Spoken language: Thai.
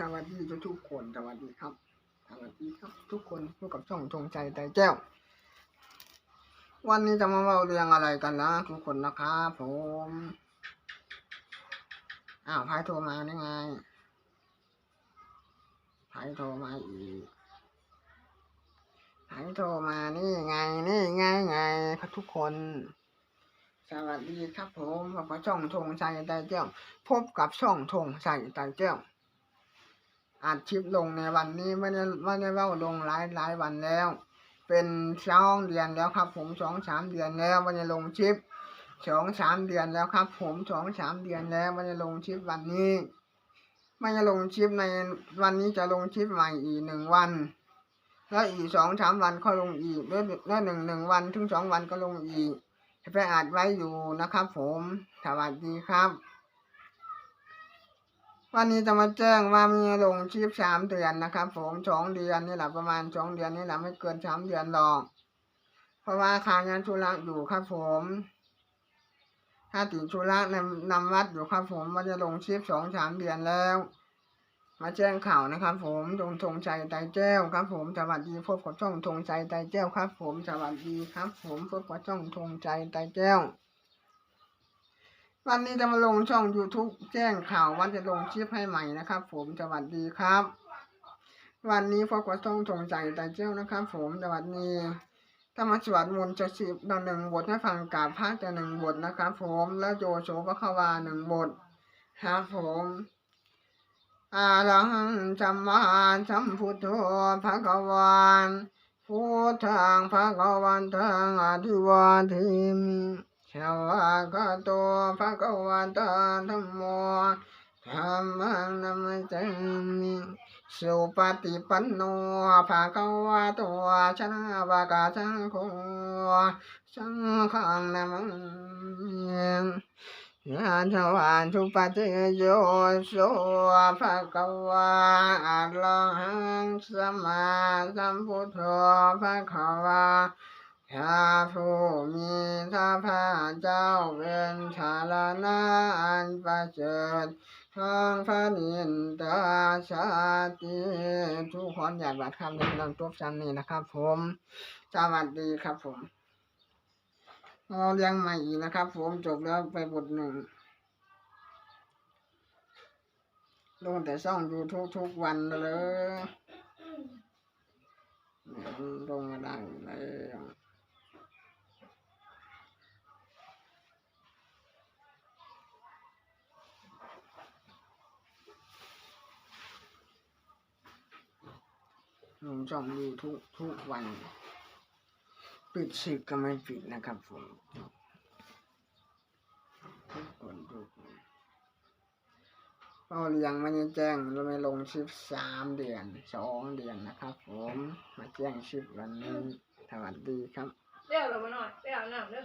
สวัสดีทุกๆคนสวัสดีครับสวัสดีครับ ทุกคนพบกับช่องธงใจใจแก้ว วันนี้จะมาเล่าเรื่องอะไรกันนะทุกคนนะครับผมอ้าวไพ่โทรมานี่ไงไพ่โทรมาอีกไพ่โทรมานี่ไงนี่ไงไงครับทุกคนสวัสดีครับผมพบกับช่องธงใจใจแก้ว พบกับช่องธงใจใจแก้ว อัดคลิปลงในวันนี้ไม่ได้ไม่ได้เล่าลงหลายหลายวันแล้ว เป็นสองเดือนแล้วครับผมสองสามเดือนแล้วไม่ได้ลงคลิปสองสามเดือนแล้วครับ ผมสองสามเดือนแล้วไม่ได้ลงคลิปวันนี้ไม่ได้ลงคลิปในวันนี้จะลงคลิปใหม่อีกหนึ่งวัน แล้วอีกสองสามวันก็ลงอีกแล้วแล้วหนึ่งหนึ่งวันถึงสองวันก็ลงอีกไปอัดไว้อยู่นะครับ ผมสวัสดีครับ วันนี้จะมาแจ้งว่ามีลงชีพสามเดือนนะครับผมสองเดือนนี่แหละประมาณสองเดือนนี่แหละไม่เกินสามเดือนหรอก เพราะว่าคางานธุระอยู่ครับผมถ้าติดธุระนำนำวัดอยู่ครับผมมันจะลงชีพสองสามเดือนแล้ว มาแจ้งข่าวนะครับ ผมตรงธงชัยไตรแก้วครับ ผมสวัสดีพบกับช่องธงชัยไตรแก้วครับ ผมสวัสดีครับ ผมพบกับช่องธงชัยไตรแก้ว วันนี้จะมาลงช่อง YouTube แจ้งข่าวว่าจะลงคลิปให้ใหม่นะครับ ผมสวัสดีครับ วันนี้พบกับช่องธงใจไตรเจ้านะครับ ผมสวัสดีถ้ามาสวดมนต์จะสิบต่อหนึ่งบทให้ฟังกาบพระจะหนึ่งบทนะครับ ผมแล้วโยโฉก็เข้าวาหนึ่งบทครับผมอาลังจัมมาสัมพุทโธภะคะวันพุทธังภะคะวันตังอธิวาทิม วากาโตภะคะวันตังธัมโมธัมมังนัมสสามิสุปฏิปันโนภะคะวะโตชนะวะกาสังโฆสังฆนะมังยะถวาสุปฏิโยโสภะคะวะอะระหังสัมมาสัมพุทโธภะคะวะ พระผู้มีพระภาคเจ้าเป็นชาลนะอันประเสริฐทางพระนินตาชาติทุกคนอยากบัดคำในเรื่องตัวชั้นนี้นะครับ ผมสวัสดีครับผมเราเรียงใหม่อีกนะครับ ผมจบแล้วไปบทหนึ่งลงแต่ช่องยูทูบทุกวันเลยเนี่ยลงมาได้แล้ว ลงช่องยูทุกทุกวัน ปิดสิบก็ไม่ปิดนะครับผมทุกคนทุกคนก็ยังไม่ได้แจ้งเราไม่ลงชิปสามเดือนสองเดือนนะครับ ผมมาแจ้งชิปวันนี้สวัสดีครับเดี๋ยวเรามาหน่อยไปอาบน้ำเด้อ